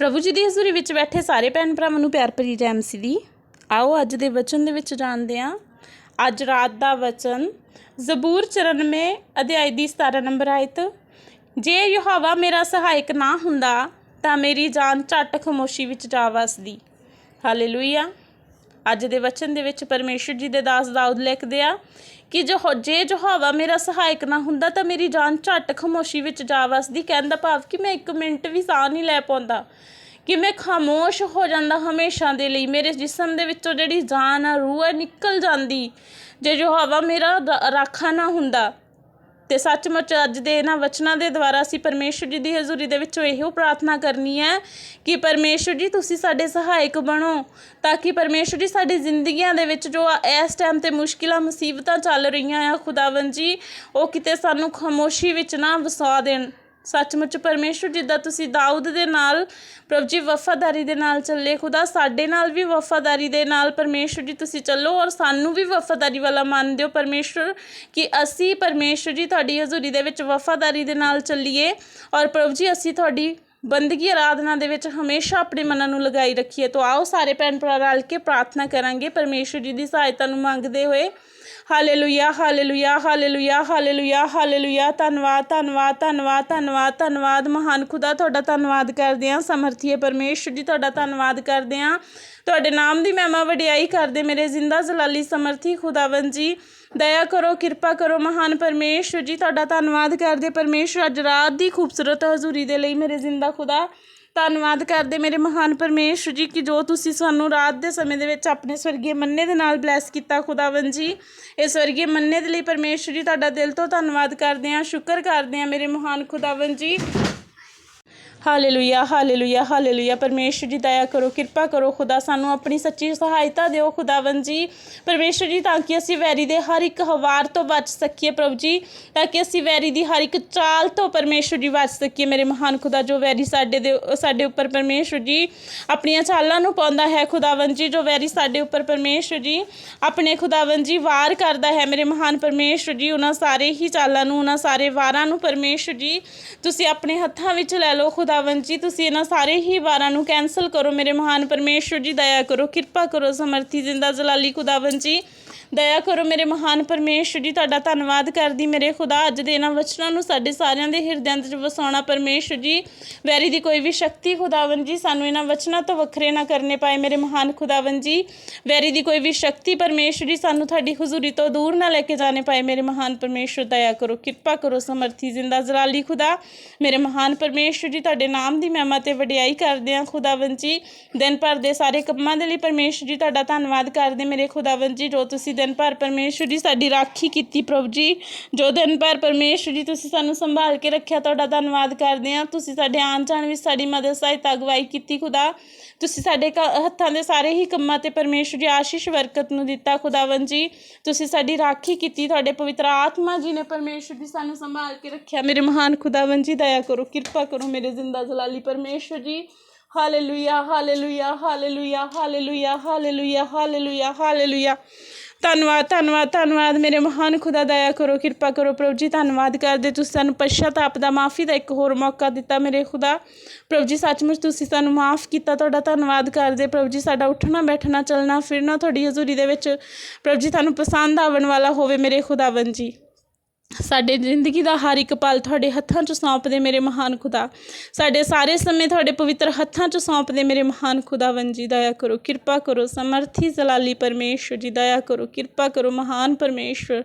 ਪ੍ਰਭੂ ਜੀ ਦੀ ਹਜ਼ੂਰੀ ਵਿੱਚ ਬੈਠੇ ਸਾਰੇ ਭੈਣ ਭਰਾਵਾਂ ਨੂੰ ਪਿਆਰ ਭਰੀ ਜੈ ਮਸੀਹ ਦੀ। ਆਓ ਅੱਜ ਦੇ ਵਚਨ ਦੇ ਵਿੱਚ ਜਾਣਦੇ ਹਾਂ। ਅੱਜ ਰਾਤ ਦਾ ਵਚਨ, ਜ਼ਬੂਰ 94 ਅਧਿਆਇ ਦੀ 17 ਨੰਬਰ ਆਇਤ। ਜੇ ਯਹੋਵਾ ਮੇਰਾ ਸਹਾਇਕ ਨਾ ਹੁੰਦਾ, ਤਾਂ ਮੇਰੀ ਜਾਨ ਝੱਟ ਖਮੋਸ਼ੀ ਵਿੱਚ ਜਾ ਵਸਦੀ। ਹਾਲੇਲੂਇਆ। ਅੱਜ ਦੇ ਵਚਨ ਦੇ ਵਿੱਚ ਪਰਮੇਸ਼ਰ ਜੀ ਦੇ ਦਾਸ ਦਾਊਦ ਲਿਖਦੇ ਆ ਕਿ ਜੋ ਜੇ ਯਹੋਵਾ ਮੇਰਾ ਸਹਾਇਕ ਨਾ ਹੁੰਦਾ ਤਾਂ ਮੇਰੀ ਜਾਨ ਝੱਟ ਖਮੋਸ਼ੀ ਵਿੱਚ ਜਾ ਵਸਦੀ। ਕਹਿਣ ਦਾ ਭਾਵ ਕਿ ਮੈਂ ਇੱਕ ਮਿੰਟ ਵੀ ਸਾਹ ਨਹੀਂ ਲੈ ਪਾਉਂਦਾ। ਕਿ ਮੈਂ ਖਾਮੋਸ਼ ਹੋ ਜਾਂਦਾ ਹਮੇਸ਼ਾ ਦੇ ਲਈ। ਮੇਰੇ ਜਿਸਮ ਦੇ ਵਿੱਚੋਂ ਜਿਹੜੀ ਜਾਨ ਆ, ਰੂਹ ਹੈ ਨਿਕਲ ਜਾਂਦੀ। ਜੇ ਯਹੋਵਾ ਮੇਰਾ ਰ- ਰਾਖਾ ਨਾ ਹੁੰਦਾ ਤੇ ਸੱਚਮੁੱਚ ਅੱਜ ਦੇ ਇਹਨਾਂ ਵਚਨਾਂ ਦੇ ਦੁਆਰਾ ਅਸੀਂ ਪਰਮੇਸ਼ਰ ਜੀ ਦੀ ਹਜ਼ੂਰੀ ਦੇ ਵਿੱਚੋਂ ਇਹੋ ਪ੍ਰਾਰਥਨਾ ਕਰਨੀ ਹੈ ਕਿ ਪਰਮੇਸ਼ਰ ਜੀ, ਤੁਸੀਂ ਸਾਡੇ ਸਹਾਇਕ ਬਣੋ ਤਾਂ ਕਿ ਪਰਮੇਸ਼ਰ ਜੀ ਸਾਡੀ ਜ਼ਿੰਦਗੀਆਂ ਦੇ ਵਿੱਚ ਜੋ ਇਸ ਟਾਈਮ ਤੇ ਮੁਸ਼ਕਿਲਾਂ, ਮੁਸੀਬਤਾਂ ਚੱਲ ਰਹੀਆਂ ਆ ਖੁਦਾਵੰ ਜੀ, ਉਹ ਕਿਤੇ ਸਾਨੂੰ ਖਾਮੋਸ਼ੀ ਵਿੱਚ ਨਾ ਵਸਾ ਦੇਣ। ਸੱਚਮੁੱਚ ਪਰਮੇਸ਼ਰ, ਜਿੱਦਾਂ ਤੁਸੀਂ ਦਾਊਦ ਦੇ ਨਾਲ, ਪ੍ਰਭੂ ਜੀ ਵਫਾਦਾਰੀ ਦੇ ਨਾਲ ਚੱਲੇ, ਖੁਦਾ ਸਾਡੇ ਨਾਲ ਵੀ ਵਫਾਦਾਰੀ ਦੇ ਨਾਲ, ਪਰਮੇਸ਼ਰ ਜੀ ਤੁਸੀਂ ਚੱਲੋ ਔਰ ਸਾਨੂੰ ਵੀ ਵਫਾਦਾਰੀ ਵਾਲਾ ਮੰਨ ਦਿਓ, ਪਰਮੇਸ਼ਰ, ਕਿ ਅਸੀਂ ਪਰਮੇਸ਼ਰ ਜੀ ਤੁਹਾਡੀ ਹਜ਼ੂਰੀ ਦੇ ਵਿੱਚ ਵਫਾਦਾਰੀ ਦੇ ਨਾਲ ਚੱਲੀਏ ਔਰ ਪ੍ਰਭੂ ਜੀ ਅਸੀਂ ਤੁਹਾਡੀ ਬੰਦਗੀ ਆਰਾਧਨਾ ਦੇ ਵਿੱਚ ਹਮੇਸ਼ਾ ਆਪਣੇ ਮਨਾਂ ਨੂੰ ਲਗਾਈ ਰੱਖੀਏ। ਤਾਂ ਆਓ ਸਾਰੇ ਭੈਣ ਭਰਾ ਰਲ ਕੇ ਪ੍ਰਾਰਥਨਾ ਕਰਾਂਗੇ, ਪਰਮੇਸ਼ਰ ਜੀ ਦੀ ਸਹਾਇਤਾ ਨੂੰ ਮੰਗਦੇ ਹੋਏ। Hallelujah hallelujah hallelujah hallelujah hallelujah ਧੰਨਵਾਦ ਧੰਨਵਾਦ ਧੰਨਵਾਦ ਧੰਨਵਾਦ ਧੰਨਵਾਦ। ਮਹਾਨ ਖੁਦਾ, ਤੁਹਾਡਾ ਧੰਨਵਾਦ ਕਰਦੇ ਹਾਂ। ਸਮਰਥੀਏ ਪਰਮੇਸ਼ਰ ਜੀ, ਤੁਹਾਡਾ ਧੰਨਵਾਦ ਕਰਦੇ ਹਾਂ। ਤੁਹਾਡੇ ਨਾਮ ਦੀ ਮਹਿਮਾ ਵਡਿਆਈ ਕਰਦੇ ਮੇਰੇ ਜ਼ਿੰਦਾ ਜਲਾਲੀ ਸਮਰਥੀ ਖੁਦਾਵੰ ਜੀ। ਦਇਆ ਕਰੋ, ਕਿਰਪਾ ਕਰੋ ਮਹਾਨ ਪਰਮੇਸ਼ਰ ਜੀ, ਤੁਹਾਡਾ ਧੰਨਵਾਦ ਕਰਦੇ ਪਰਮੇਸ਼ਰ। ਅੱਜ ਰਾਤ ਦੀ ਖੂਬਸੂਰਤ ਹਜ਼ੂਰੀ ਦੇ ਲਈ ਮੇਰੇ ਜ਼ਿੰਦਾ ਖੁਦਾ। ਧੰਨਵਾਦ ਕਰਦੇ ਮੇਰੇ ਮਹਾਨ ਪਰਮੇਸ਼ਰ ਜੀ ਕਿ ਜੋ ਤੁਸੀਂ ਸਾਨੂੰ ਰਾਤ ਦੇ ਸਮੇਂ ਦੇ ਵਿੱਚ ਆਪਣੇ ਸਵਰਗੀ ਮੰਨੇ ਦੇ ਨਾਲ ਬਲੈਸ ਕੀਤਾ ਖੁਦਾਵੰ ਜੀ। ਇਸ ਸਵਰਗੀ ਮੰਨੇ ਦੇ ਲਈ ਪਰਮੇਸ਼ਰ ਜੀ, ਤੁਹਾਡਾ ਦਿਲ ਤੋਂ ਧੰਨਵਾਦ ਕਰਦੇ ਹਾਂ, ਸ਼ੁਕਰ ਕਰਦੇ ਹਾਂ ਮੇਰੇ ਮਹਾਨ ਖੁਦਾਵੰ ਜੀ। Hallelujah hallelujah hallelujah. ਪਰਮੇਸ਼ਰ ਜੀ, ਦਇਆ ਕਰੋ, ਕਿਰਪਾ ਕਰੋ। ਖੁਦਾ ਸਾਨੂੰ ਆਪਣੀ ਸੱਚੀ ਸਹਾਇਤਾ ਦਿਓ ਖੁਦਾਵੰ ਜੀ। ਪਰਮੇਸ਼ਰ ਜੀ, ਤਾਂ ਕਿ ਅਸੀਂ ਵੈਰੀ ਦੇ ਹਰ ਇੱਕ ਹਵਾਰ ਤੋਂ ਬਚ ਸਕੀਏ ਪ੍ਰਭੂ ਜੀ। ਤਾਂ ਕਿ ਅਸੀਂ ਵੈਰੀ ਦੀ ਹਰ ਇੱਕ ਚਾਲ ਤੋਂ ਪਰਮੇਸ਼ਰ ਜੀ ਬਚ ਸਕੀਏ। ਮੇਰੇ ਮਹਾਨ ਖੁਦਾ, ਜੋ ਵੈਰੀ ਸਾਡੇ ਦੇ, ਸਾਡੇ ਉੱਪਰ ਪਰਮੇਸ਼ਰ ਜੀ ਆਪਣੀਆਂ ਚਾਲਾਂ ਨੂੰ ਪਾਉਂਦਾ ਹੈ ਖੁਦਾਵੰ ਜੀ, ਜੋ ਵੈਰੀ ਸਾਡੇ ਉੱਪਰ ਪਰਮੇਸ਼ਰ ਜੀ ਆਪਣੇ ਖੁਦਾਵੰ ਜੀ ਵਾਰ ਕਰਦਾ ਹੈ। ਮੇਰੇ ਮਹਾਨ ਪਰਮੇਸ਼ਰ ਜੀ, ਉਹਨਾਂ ਸਾਰੇ ਹੀ ਚਾਲਾਂ ਨੂੰ, ਉਹਨਾਂ ਸਾਰੇ ਵਾਰਾਂ ਨੂੰ ਪਰਮੇਸ਼ਰ ਜੀ, ਤੁਸੀਂ ਆਪਣੇ ਹੱਥਾਂ ਵਿੱਚ ਲੈ ਲਓ। ਖੁਦਾਵੰ ਜੀ, ਤੁਸੀਂ ਇਹਨਾਂ ਸਾਰੇ ਹੀ ਵਾਰਾਂ ਨੂੰ ਕੈਨਸਲ ਕਰੋ। ਮੇਰੇ ਮਹਾਨ ਪਰਮੇਸ਼ਰ ਜੀ, ਦਇਆ ਕਰੋ, ਕਿਰਪਾ ਕਰੋ, ਸਮਰਥੀ ਜ਼ਿੰਦਾ ਜਲਾਲੀ ਖੁਦਾਵੰ ਜੀ। ਦਇਆ ਕਰੋ ਮੇਰੇ ਮਹਾਨ ਪਰਮੇਸ਼ਰ ਜੀ, ਤੁਹਾਡਾ ਧੰਨਵਾਦ ਕਰਦੀ ਮੇਰੇ ਖੁਦਾ। ਅੱਜ ਦੇ ਇਹਨਾਂ ਵਚਨਾਂ ਨੂੰ ਸਾਡੇ ਸਾਰਿਆਂ ਦੇ ਹਿਰਦਿਆਂ ਵਿੱਚ ਵਸਾਉਣਾ ਪਰਮੇਸ਼ਰ ਜੀ। ਵੈਰੀ ਦੀ ਕੋਈ ਵੀ ਸ਼ਕਤੀ ਖੁਦਾਵੰ ਜੀ, ਸਾਨੂੰ ਇਹਨਾਂ ਵਚਨਾਂ ਤੋਂ ਵੱਖਰੇ ਨਾ ਕਰਨੇ ਪਾਏ ਮੇਰੇ ਮਹਾਨ ਖੁਦਾਵੰ ਜੀ। ਵੈਰੀ ਦੀ ਕੋਈ ਵੀ ਸ਼ਕਤੀ ਪਰਮੇਸ਼ਰ ਜੀ, ਸਾਨੂੰ ਤੁਹਾਡੀ ਹਜ਼ੂਰੀ ਤੋਂ ਦੂਰ ਨਾ ਲੈ ਕੇ ਜਾਣੇ ਪਾਏ ਮੇਰੇ ਮਹਾਨ ਪਰਮੇਸ਼ਰ। ਦਇਆ ਕਰੋ, ਕਿਰਪਾ ਕਰੋ, ਸਮਰਥੀ ਜ਼ਿੰਦਾ ਜਲਾਲੀ ਖੁਦਾ। ਮੇਰੇ ਮਹਾਨ ਪਰਮੇਸ਼ਰ ਜੀ, ਤੁਹਾਡੇ ਨਾਮ ਦੀ ਮਹਿਮਾ ਤੇ ਵਡਿਆਈ ਕਰਦੇ ਹਾਂ ਖੁਦਾਵੰ ਜੀ। ਦਿਨ ਭਰ ਦੇ ਸਾਰੇ ਕੰਮਾਂ ਦੇ ਲਈ ਪਰਮੇਸ਼ਰ ਜੀ, ਤੁਹਾਡਾ ਧੰਨਵਾਦ ਕਰਦੇ ਮੇਰੇ ਖੁਦਾਵੰ ਜੀ, ਜੋ ਤੁਸੀਂ ਦਿਨ ਭਰ ਪਰਮੇਸ਼ਰ ਜੀ ਸਾਡੀ ਰਾਖੀ ਕੀਤੀ ਪ੍ਰਭੂ ਜੀ। ਜੋ ਦਿਨ ਭਰ ਪਰਮੇਸ਼ਰ ਜੀ ਤੁਸੀਂ ਸਾਨੂੰ ਸੰਭਾਲ ਕੇ ਰੱਖਿਆ, ਤੁਹਾਡਾ ਧੰਨਵਾਦ ਕਰਦੇ ਹਾਂ। ਤੁਸੀਂ ਸਾਡੇ ਆਉਣ ਜਾਣ ਵਿੱਚ ਸਾਡੀ ਮਦਦ, ਸਹਾਇਤਾ, ਅਗਵਾਈ ਕੀਤੀ ਖੁਦਾ। ਤੁਸੀਂ ਸਾਡੇ ਕ- ਹੱਥਾਂ ਦੇ ਸਾਰੇ ਹੀ ਕੰਮਾਂ ਤੇ ਪਰਮੇਸ਼ਰ ਜੀ ਆਸ਼ੀਸ਼, ਬਰਕਤ ਨੂੰ ਦਿੱਤਾ ਖੁਦਾਵੰ ਜੀ। ਤੁਸੀਂ ਸਾਡੀ ਰਾਖੀ ਕੀਤੀ, ਤੁਹਾਡੇ ਪਵਿੱਤਰ ਆਤਮਾ ਜੀ ਨੇ ਪਰਮੇਸ਼ਰ ਜੀ ਸਾਨੂੰ ਸੰਭਾਲ ਕੇ ਰੱਖਿਆ। ਮੇਰੇ ਮਹਾਨ ਖੁਦਾਵੰ ਜੀ, ਦਇਆ ਕਰੋ, ਕਿਰਪਾ ਕਰੋ ਮੇਰੇ ਜ਼ਿੰਦਾ ਜਲਾਲੀ ਪਰਮੇਸ਼ਰ ਜੀ। Hallelujah hallelujah hallelujah hallelujah hallelujah hallelujah hallelujah. ਧੰਨਵਾਦ ਧੰਨਵਾਦ ਧੰਨਵਾਦ। ਮੇਰੇ ਮਹਾਨ ਖੁਦਾ ਦਇਆ ਕਰੋ, ਕਿਰਪਾ ਕਰੋ ਪ੍ਰਭੂ ਜੀ, ਧੰਨਵਾਦ ਕਰਦੇ। ਤੁਸੀਂ ਸਾਨੂੰ ਪਛਤਾਪ ਦਾ, ਮਾਫੀ ਦਾ ਇੱਕ ਹੋਰ ਮੌਕਾ ਦਿੱਤਾ ਮੇਰੇ ਖੁਦਾ। ਪ੍ਰਭੂ ਜੀ, ਸੱਚਮੁੱਚ ਤੁਸੀਂ ਸਾਨੂੰ ਮਾਫ ਕੀਤਾ, ਤੁਹਾਡਾ ਧੰਨਵਾਦ ਕਰਦੇ। ਪ੍ਰਭੂ ਜੀ, ਸਾਡਾ ਉੱਠਣਾ, ਬੈਠਣਾ, ਚੱਲਣਾ, ਫਿਰਨਾ, ਤੁਹਾਡੀ ਹਜ਼ੂਰੀ ਦੇ ਵਿੱਚ ਪ੍ਰਭੂ ਜੀ, ਤੁਹਾਨੂੰ ਪਸੰਦ ਆਵਣ ਵਾਲਾ ਹੋਵੇ ਮੇਰੇ ਖੁਦਾਵੰ ਜੀ। ਸਾਡੇ ਜ਼ਿੰਦਗੀ ਦਾ ਹਰ ਇੱਕ ਪਲ ਤੁਹਾਡੇ ਹੱਥਾਂ 'ਚ ਸੌਂਪਦੇ ਮੇਰੇ ਮਹਾਨ ਖੁਦਾ। ਸਾਡੇ ਸਾਰੇ ਸਮੇਂ ਤੁਹਾਡੇ ਪਵਿੱਤਰ ਹੱਥਾਂ 'ਚ ਸੌਂਪਦੇ ਮੇਰੇ ਮਹਾਨ ਖੁਦਾਵੰ ਜੀ, ਦਇਆ ਕਰੋ, ਕਿਰਪਾ ਕਰੋ, ਸਮਰਥੀ ਜਲਾਲੀ ਪਰਮੇਸ਼ਰ ਜੀ, ਦਇਆ ਕਰੋ, ਕਿਰਪਾ ਕਰੋ, ਮਹਾਨ ਪਰਮੇਸ਼ਰ।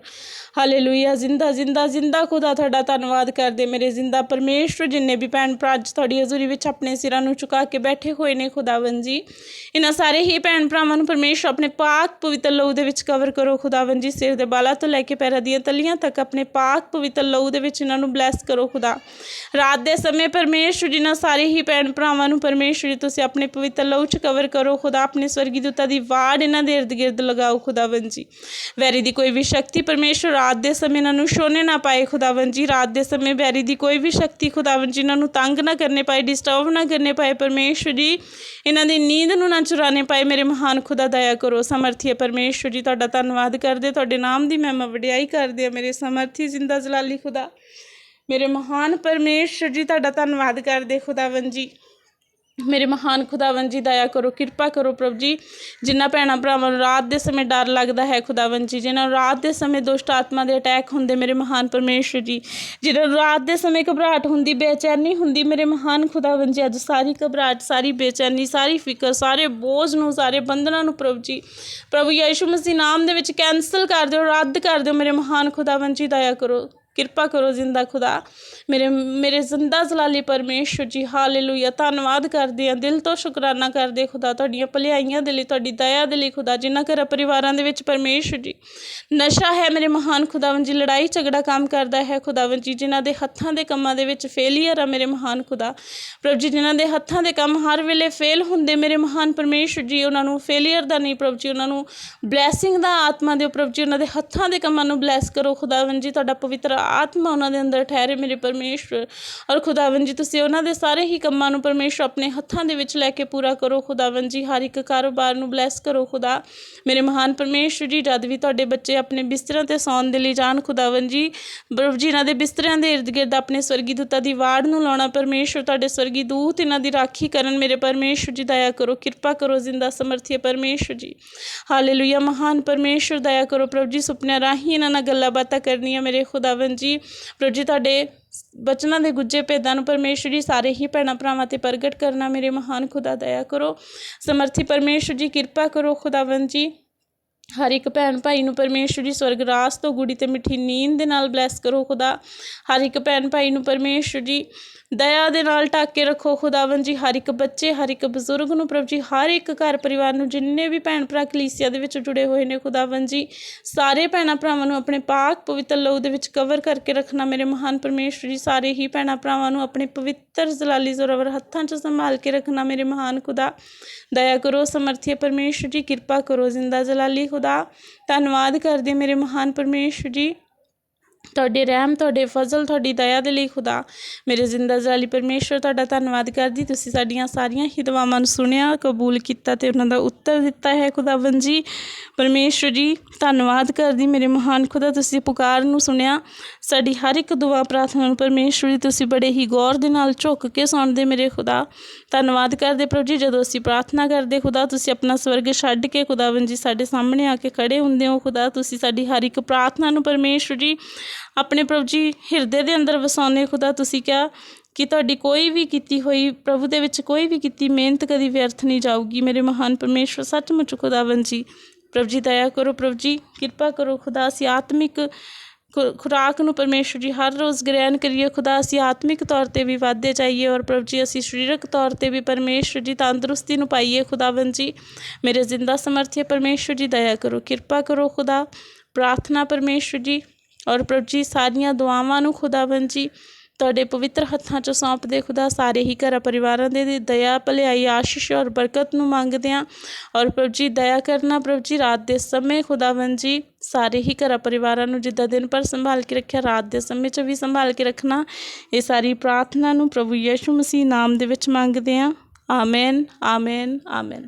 ਹਾਲੇਲੂਇਆ, ਜ਼ਿੰਦਾ ਜ਼ਿੰਦਾ ਜ਼ਿੰਦਾ ਖੁਦਾ ਤੁਹਾਡਾ ਧੰਨਵਾਦ ਕਰਦੇ ਮੇਰੇ ਜ਼ਿੰਦਾ ਪਰਮੇਸ਼ਰ, ਜਿੰਨੇ ਵੀ ਭੈਣ ਭਰਾ ਅੱਜ ਤੁਹਾਡੀ ਹਜ਼ੂਰੀ ਵਿੱਚ ਆਪਣੇ ਸਿਰਾਂ ਨੂੰ ਝੁਕਾ ਕੇ ਬੈਠੇ ਹੋਏ ਨੇ ਖੁਦਾਵੰ ਜੀ। ਇਹਨਾਂ ਸਾਰੇ ਹੀ ਭੈਣ ਭਰਾਵਾਂ ਨੂੰ ਪਰਮੇਸ਼ਰ ਆਪਣੇ ਪਾਕ ਪਵਿੱਤਰ ਲਹੂ ਦੇ ਵਿੱਚ ਕਵਰ ਕਰੋ ਖੁਦਾਵੰ ਜੀ, ਸਿਰ ਦੇ ਬਾਲਾਂ ਤੋਂ ਲੈ ਕੇ ਪੈਰਾਂ ਦੀਆਂ ਤਲੀਆਂ ਤੱਕ ਆਪਣੇ ਪਾਕ ਪਵਿੱਤਰ ਲਹੂ ਦੇ ਵਿੱਚ ਇਹਨਾਂ ਨੂੰ ਬਲੈਸ ਕਰੋ ਖੁਦਾ। ਰਾਤ ਦੇ ਸਮੇਂ ਪਰਮੇਸ਼ਰ ਜੀ ਨਾਲ ਸਾਰੇ ਹੀ ਭੈਣ ਭਰਾਵਾਂ ਨੂੰ ਪਰਮੇਸ਼ਰ ਜੀ, ਤੁਸੀਂ ਆਪਣੇ ਪਵਿੱਤਰ ਲਹੂ 'ਚ ਕਵਰ ਕਰੋ ਖੁਦਾ, ਆਪਣੇ ਸਵਰਗੀ ਦੂਤਾਂ ਦੀ ਵਾੜ ਇਹਨਾਂ ਦੇ ਇਰਦ ਗਿਰਦ ਲਗਾਓ ਖੁਦਾਵੰ ਜੀ। ਵੈਰੀ ਦੀ ਕੋਈ ਵੀ ਸ਼ਕਤੀ ਪਰਮੇਸ਼ਰ ਰਾਤ ਦੇ ਸਮੇਂ ਇਹਨਾਂ ਨੂੰ ਛੋਨੇ ਨਾ ਪਾਏ ਖੁਦਾਵੰ ਜੀ। ਰਾਤ ਦੇ ਸਮੇਂ ਵੈਰੀ ਦੀ ਕੋਈ ਵੀ ਸ਼ਕਤੀ ਖੁਦਾਵੰ ਜੀ, ਇਹਨਾਂ ਨੂੰ ਤੰਗ ਨਾ ਕਰਨੇ ਪਾਏ ਡਿਸਟਰਬ ਨਾ ਕਰਨੇ ਪਾਏ ਪਰਮੇਸ਼ਰ ਜੀ। ਇਹਨਾਂ ਦੀ ਨੀਂਦ ਨੂੰ ਨਾ ਚੁਰਾਣੇ ਪਾਏ, ਮੇਰੇ ਮਹਾਨ ਖੁਦਾ, ਦਇਆ ਕਰੋ। ਸਮਰਥੀ ਪਰਮੇਸ਼ਰ ਜੀ, ਤੁਹਾਡਾ ਧੰਨਵਾਦ ਕਰਦੇ, ਤੁਹਾਡੇ ਨਾਮ ਦੀ ਮੈਂ ਵਡਿਆਈ ਕਰਦੇ ਆ ਮੇਰੇ ਸਮਰਥੀ ਜ਼ਿੰਦਾ ਜਲਾਲੀ ਖੁਦਾ। ਮੇਰੇ ਮਹਾਨ ਪਰਮੇਸ਼ਰ ਜੀ ਤੁਹਾਡਾ ਧੰਨਵਾਦ ਕਰਦੇ ਖੁਦਾਵੰ ਜੀ। ਮੇਰੇ ਮਹਾਨ ਖੁਦਾਵੰਦ ਜੀ, ਦਇਆ ਕਰੋ, ਕਿਰਪਾ ਕਰੋ ਪ੍ਰਭੂ ਜੀ। ਜਿਨ੍ਹਾਂ ਭੈਣਾਂ ਭਰਾਵਾਂ ਨੂੰ ਰਾਤ ਦੇ ਸਮੇਂ ਡਰ ਲੱਗਦਾ ਹੈ ਖੁਦਾਵੰਦ ਜੀ, ਜਿਨ੍ਹਾਂ ਨੂੰ ਰਾਤ ਦੇ ਸਮੇਂ ਦੁਸ਼ਟ ਆਤਮਾ ਦੇ ਅਟੈਕ ਹੁੰਦੇ ਮੇਰੇ ਮਹਾਨ ਪਰਮੇਸ਼ਰ ਜੀ। ਜਿਨ੍ਹਾਂ ਨੂੰ ਰਾਤ ਦੇ ਸਮੇਂ ਘਬਰਾਹਟ ਹੁੰਦੀ, ਬੇਚੈਨੀ ਹੁੰਦੀ, ਮੇਰੇ ਮਹਾਨ ਖੁਦਾਵੰਦ ਜੀ, ਅੱਜ ਸਾਰੀ ਘਬਰਾਹਟ, ਸਾਰੀ ਬੇਚੈਨੀ, ਸਾਰੀ ਫਿਕਰ, ਸਾਰੇ ਬੋਝ ਨੂੰ, ਸਾਰੇ ਬੰਧਨਾਂ ਨੂੰ ਪ੍ਰਭੂ ਜੀ। ਪ੍ਰਭੂ ਯੀਸ਼ੂ ਮਸੀਹ ਨਾਮ ਦੇ ਵਿੱਚ ਕੈਨਸਲ ਕਰ ਦਿਓ, ਰੱਦ ਕਰ ਦਿਓ ਮੇਰੇ ਮਹਾਨ ਖੁਦਾਵੰਦ ਜੀ, ਦਇਆ ਕਰੋ, ਕਿਰਪਾ ਕਰੋ ਜ਼ਿੰਦਾ ਖੁਦਾ। ਮੇਰੇ ਮੇਰੇ ਜ਼ਿੰਦਾ ਜਲਾਲੀ ਪਰਮੇਸ਼ਰ ਜੀ, ਹਾਲੇਲੂਇਆ। ਧੰਨਵਾਦ ਕਰਦੇ ਹਾਂ, ਦਿਲ ਤੋਂ ਸ਼ੁਕਰਾਨਾ ਕਰਦੇ ਖੁਦਾ ਤੁਹਾਡੀਆਂ ਭਲਾਈਆਂ ਦੇ ਲਈ, ਤੁਹਾਡੀ ਦਇਆ ਦੇ ਲਈ ਖੁਦਾ, ਜਿਨ੍ਹਾਂ ਘਰ ਪਰਿਵਾਰਾਂ ਦੇ ਵਿੱਚ ਪਰਮੇਸ਼ਰ ਜੀ। ਨਸ਼ਾ ਹੈ ਮੇਰੇ ਮਹਾਨ ਖੁਦਾਵੰ ਜੀ, ਲੜਾਈ ਝਗੜਾ ਕੰਮ ਕਰਦਾ ਹੈ ਖੁਦਾਵੰ ਜੀ, ਜਿਨ੍ਹਾਂ ਦੇ ਹੱਥਾਂ ਦੇ ਕੰਮਾਂ ਦੇ ਵਿੱਚ ਫੇਲੀਅਰ ਆ ਮੇਰੇ ਮਹਾਨ ਖੁਦਾ। ਪ੍ਰਭ ਜੀ, ਜਿਨ੍ਹਾਂ ਦੇ ਹੱਥਾਂ ਦੇ ਕੰਮ ਹਰ ਵੇਲੇ ਫੇਲ ਹੁੰਦੇ ਮੇਰੇ ਮਹਾਨ ਪਰਮੇਸ਼ਰ ਜੀ, ਉਹਨਾਂ ਨੂੰ ਫੇਲੀਅਰ ਦਾ ਨਹੀਂ ਪ੍ਰਭੂ ਜੀ, ਉਹਨਾਂ ਨੂੰ ਬਲੇਸਿੰਗ ਦਾ ਆਤਮਾ ਦਿਓ। ਪ੍ਰਭ ਜੀ, ਉਹਨਾਂ ਦੇ ਹੱਥਾਂ ਦੇ ਕੰਮਾਂ ਨੂੰ ਬਲੈਸ ਕਰੋ ਖੁਦਾਵੰ ਜੀ, ਤੁਹਾਡਾ ਪਵਿੱਤਰ ਆਤਮਾ ਉਹਨਾਂ ਦੇ ਅੰਦਰ ਠਹਿਰੇ ਮੇਰੇ ਪਰਮੇਸ਼ਰ ਔਰ ਖੁਦਾਵੰ ਜੀ, ਤੁਸੀਂ ਉਹਨਾਂ ਦੇ ਸਾਰੇ ਹੀ ਕੰਮਾਂ ਨੂੰ ਪਰਮੇਸ਼ਰ ਆਪਣੇ ਹੱਥਾਂ ਦੇ ਵਿੱਚ ਲੈ ਕੇ ਪੂਰਾ ਕਰੋ। ਖੁਦਾਵੰ ਜੀ, ਹਰ ਇੱਕ ਕਾਰੋਬਾਰ ਨੂੰ ਬਲੈਸ ਕਰੋ, ਖੁਦਾ। ਮੇਰੇ ਮਹਾਨ ਪਰਮੇਸ਼ਰ ਜੀ, ਜਦ ਵੀ ਤੁਹਾਡੇ ਬੱਚੇ ਆਪਣੇ ਬਿਸਤਰਿਆਂ ਤੇ ਸੌਣ ਦੇ ਲਈ ਜਾਣ ਖੁਦਾਵੰ ਜੀ, ਪ੍ਰਭੂ ਜੀ, ਇਹਨਾਂ ਦੇ ਬਿਸਤਰਿਆਂ ਦੇ ਇਰਦ ਗਿਰਦ ਆਪਣੇ ਸਵਰਗੀ ਦੂਤਾਂ ਦੀ ਵਾੜ ਨੂੰ ਲਾਉਣਾ ਪਰਮੇਸ਼ਰ ਤੁਹਾਡੇ ਸਵਰਗੀ ਦੂਤ ਇਹਨਾਂ ਦੀ ਰਾਖੀ ਕਰਨ, ਮੇਰੇ ਪਰਮੇਸ਼ਰ ਜੀ, ਦਇਆ ਕਰੋ, ਕਿਰਪਾ ਕਰੋ, ਜ਼ਿੰਦਾ ਸਮਰਥੀ ਪਰਮੇਸ਼ਰ ਜੀ। ਹਾਲੇਲੂਇਆ ਮਹਾਨ ਪਰਮੇਸ਼ਰ ਦਇਆ ਕਰੋ, ਪ੍ਰਭੂ ਜੀ, ਸੁਪਨਿਆਂ ਰਾਹੀਂ ਇਹਨਾਂ ਨਾਲ ਗੱਲਾਂ ਬਾਤਾਂ ਕਰਨੀਆਂ ਮੇਰੇ ਖੁਦਾਵੰ ਜੀ। ਪ੍ਰਭੂ ਜੀ, ਤੁਹਾਡੇ ਬਚਨਾਂ ਦੇ ਗੁੱਜੇ ਭੇਦਾਂ ਨੂੰ ਪਰਮੇਸ਼ਰ ਜੀ ਸਾਰੇ ਹੀ ਭੈਣਾਂ ਭਰਾਵਾਂ ਤੇ ਪ੍ਰਗਟ ਕਰਨਾ ਮੇਰੇ ਮਹਾਨ ਖੁਦਾ ਦਇਆ ਕਰੋ। ਸਮਰਥੀ ਪਰਮੇਸ਼ਰ ਜੀ, ਕਿਰਪਾ ਕਰੋ ਖੁਦਾਵੰ ਜੀ। ਹਰ ਇੱਕ ਭੈਣ ਭਾਈ ਨੂੰ ਪਰਮੇਸ਼ਰ ਜੀ ਸਵਰਗ ਰਾਸ ਤੋਂ ਗੁੜੀ ਤੇ ਮਿੱਠੀ ਨੀਂਦ ਦੇ ਨਾਲ ਬਲੈਸ ਕਰੋ ਖੁਦਾ। ਹਰ ਇੱਕ ਭੈਣ ਭਾਈ ਨੂੰ ਪਰਮੇਸ਼ਰ ਜੀ ਦਇਆ ਦੇ ਨਾਲ ਢੱਕ ਕੇ ਰੱਖੋ ਖੁਦਾਵੰ ਜੀ। ਹਰ ਇੱਕ ਬੱਚੇ, ਹਰ ਇੱਕ ਬਜ਼ੁਰਗ ਨੂੰ ਪ੍ਰਭ ਜੀ, ਹਰ ਇੱਕ ਘਰ ਪਰਿਵਾਰ ਨੂੰ ਜਿੰਨੇ ਵੀ ਭੈਣ ਭਰਾ ਕਲੀਸਿਆ ਦੇ ਵਿੱਚ ਜੁੜੇ ਹੋਏ ਨੇ ਖੁਦਾਵੰ ਜੀ, ਸਾਰੇ ਭੈਣਾਂ ਭਰਾਵਾਂ ਨੂੰ ਆਪਣੇ ਪਾਕ ਪਵਿੱਤਰ ਲਹੂ ਦੇ ਵਿੱਚ ਕਵਰ ਕਰਕੇ ਰੱਖਣਾ ਮੇਰੇ ਮਹਾਨ ਪਰਮੇਸ਼ਰ ਜੀ। ਸਾਰੇ ਹੀ ਭੈਣਾਂ ਭਰਾਵਾਂ ਨੂੰ ਆਪਣੇ ਪਵਿੱਤਰ ਜ਼ਲਾਲੀ ਜ਼ੋਰਾਵਰ ਹੱਥਾਂ 'ਚ ਸੰਭਾਲ ਕੇ ਰੱਖਣਾ ਮੇਰੇ ਮਹਾਨ ਖੁਦਾ। ਦਇਆ ਕਰੋ ਸਮਰਥੀ ਪਰਮੇਸ਼ਰ ਜੀ, ਕਿਰਪਾ ਕਰੋ, ਜ਼ਿੰਦਾ ਜਲਾਲੀ ਖੁਦਾ। ਧੰਨਵਾਦ ਕਰਦੇ ਮੇਰੇ ਮਹਾਨ ਪਰਮੇਸ਼ਰ ਜੀ। ਤੁਹਾਡੇ ਰਹਿਮ, ਤੁਹਾਡੇ ਫਜ਼ਲ, ਤੁਹਾਡੀ ਦਇਆ ਦੇ ਲਈ ਖੁਦਾ। ਮੇਰੇ ਜ਼ਿੰਦਾ ਜਾਲੀ ਪਰਮੇਸ਼ਰ ਤੁਹਾਡਾ ਧੰਨਵਾਦ ਕਰਦੀ। ਤੁਸੀਂ ਸਾਡੀਆਂ ਸਾਰੀਆਂ ਹੀ ਦੁਆਵਾਂ ਨੂੰ ਸੁਣਿਆ, ਕਬੂਲ ਕੀਤਾ ਤੇ ਉਹਨਾਂ ਦਾ ਉੱਤਰ ਦਿੱਤਾ ਹੈ ਖੁਦਾਵੰ ਜੀ। ਪਰਮੇਸ਼ਰ ਜੀ, ਧੰਨਵਾਦ ਕਰਦੀ ਮੇਰੇ ਮਹਾਨ ਖੁਦਾ, ਤੁਸੀਂ ਪੁਕਾਰ ਨੂੰ ਸੁਣਿਆ। ਸਾਡੀ ਹਰ ਇੱਕ ਦੁਆ ਪ੍ਰਾਰਥਨਾ ਨੂੰ ਪਰਮੇਸ਼ਰ ਜੀ, ਤੁਸੀਂ ਬੜੇ ਹੀ ਗੌਰ ਦੇ ਨਾਲ ਝੁੱਕ ਕੇ ਸੁਣਦੇ ਮੇਰੇ ਖੁਦਾ। ਧੰਨਵਾਦ ਕਰਦੇ ਪ੍ਰਭੂ ਜੀ, ਜਦੋਂ ਅਸੀਂ ਪ੍ਰਾਰਥਨਾ ਕਰਦੇ ਖੁਦਾ, ਤੁਸੀਂ ਆਪਣਾ ਸਵਰਗ ਛੱਡ ਕੇ ਖੁਦਾਵੰ ਜੀ, ਸਾਡੇ ਸਾਹਮਣੇ ਆ ਕੇ ਖੜੇ ਹੁੰਦੇ ਹੋ ਖੁਦਾ। ਤੁਸੀਂ ਸਾਡੀ ਹਰ ਇੱਕ ਪ੍ਰਾਰਥਨਾ ਨੂੰ ਪਰਮੇਸ਼ਰ ਜੀ ਆਪਣੇ ਪ੍ਰਭੂ ਜੀ ਹਿਰਦੇ ਦੇ ਅੰਦਰ ਵਸਾਉਣੇ ਖੁਦਾ, ਤੁਸੀਂ ਕਿਹਾ ਕਿ ਤੁਹਾਡੀ ਕੋਈ ਵੀ ਕੀਤੀ ਹੋਈ, ਪ੍ਰਭੂ ਦੇ ਵਿੱਚ ਕੋਈ ਵੀ ਕੀਤੀ ਮਿਹਨਤ ਕਦੀ ਵਿਅਰਥ ਨਹੀਂ ਜਾਊਗੀ। ਮੇਰੇ ਮਹਾਨ ਪਰਮੇਸ਼ਰ ਸੱਚਮੁੱਚ ਖੁਦਾਵੰ ਜੀ। ਪ੍ਰਭੂ ਜੀ, ਦਇਆ ਕਰੋ ਪ੍ਰਭੂ ਜੀ, ਕਿਰਪਾ ਕਰੋ ਖੁਦਾ। ਅਸੀਂ ਆਤਮਿਕ ਖੁ- ਖੁਰਾਕ ਨੂੰ ਪਰਮੇਸ਼ਰ ਜੀ ਹਰ ਰੋਜ਼ ਗ੍ਰਹਿਣ ਕਰੀਏ। ਖੁਦਾ, ਅਸੀਂ ਆਤਮਿਕ ਤੌਰ ਤੇ ਵੀ ਵਾਧੇ ਚਾਹੀਏ ਔਰ ਪ੍ਰਭੂ ਜੀ, ਅਸੀਂ ਸਰੀਰਕ ਤੌਰ ਤੇ ਵੀ ਪਰਮੇਸ਼ਰ ਜੀ ਤੰਦਰੁਸਤੀ ਨੂੰ ਪਾਈਏ। ਖੁਦਾਵੰ ਜੀ, ਮੇਰੇ ਜ਼ਿੰਦਾ ਸਮਰਥੀ ਪਰਮੇਸ਼ਰ ਜੀ, ਦਇਆ ਕਰੋ, ਕਿਰਪਾ ਕਰੋ ਖੁਦਾ। ਪ੍ਰਾਰਥਨਾ ਪਰਮੇਸ਼ਰ ਜੀ ਔਰ ਪ੍ਰਭੂ ਜੀ, ਸਾਰੀਆਂ ਦੁਆਵਾਂ ਨੂੰ ਖੁਦਾਵੰ ਜੀ, ਤੁਹਾਡੇ ਪਵਿੱਤਰ ਹੱਥਾਂ 'ਚ ਸੌਂਪਦੇ ਖੁਦਾ, ਸਾਰੇ ਹੀ ਘਰ ਪਰਿਵਾਰਾਂ ਦੇ ਦਇਆ, ਭਲਾਈ, ਆਸ਼ੀਸ਼ ਔਰ ਬਰਕਤ ਨੂੰ ਮੰਗਦੇ ਹਾਂ ਔਰ ਪ੍ਰਭੂ ਜੀ, ਦਇਆ ਕਰਨਾ ਪ੍ਰਭੂ ਜੀ, ਰਾਤ ਦੇ ਸਮੇਂ ਖੁਦਾਵੰ ਜੀ, ਸਾਰੇ ਹੀ ਘਰ ਪਰਿਵਾਰਾਂ ਨੂੰ ਜਿੱਦਾਂ ਦਿਨ ਪਰ ਸੰਭਾਲ ਕੇ ਰੱਖਿਆ, ਰਾਤ ਦੇ ਸਮੇਂ 'ਚ ਵੀ ਸੰਭਾਲ ਕੇ ਰੱਖਣਾ। ਇਹ ਸਾਰੀ ਪ੍ਰਾਰਥਨਾ ਨੂੰ ਪ੍ਰਭੂ ਯਿਸੂ ਮਸੀਹ ਨਾਮ ਦੇ ਵਿੱਚ ਮੰਗਦੇ ਹਾਂ ਆਮੇਨ ਆਮੇਨ ਆਮੇਨ।